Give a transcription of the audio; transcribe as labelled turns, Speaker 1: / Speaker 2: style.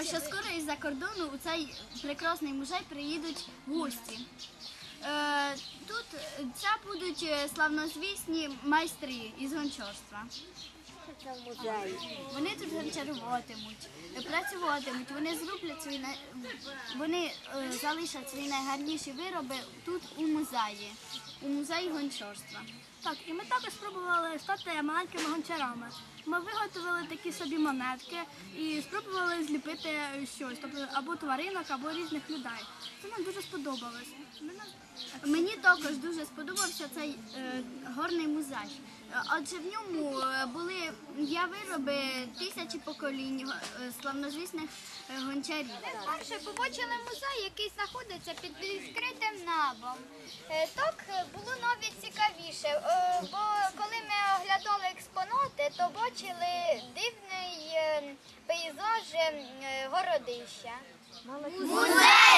Speaker 1: що скоро із-за кордону у цей прекрасний музей приїдуть гості. Е, Тут це будуть е, славнозвісні майстри із гончарства. Вони тут гончаруватимуть, працюватимуть, вони зроблять свої вони е, залишать свої найгарніші вироби тут у музеї, у музеї гончарства.
Speaker 2: Так, і ми також спробували стати маленькими гончарами. Ми виготовили такі собі монетки і спробували зліпити щось, тобто або тваринок, або різних людей. Це нам дуже сподобалось.
Speaker 1: Мені також дуже сподобався цей е, горний музей. Е, Адже в ньому е, були є вироби тисячі поколінь е, славнозвісних е, гончарів.
Speaker 3: Перше побачили музей, який знаходиться під відкритим небом. Е, Так було навіть цікавіше, бо коли ми оглядали експонати, то бачили дивний пейзаж городища.
Speaker 4: Музей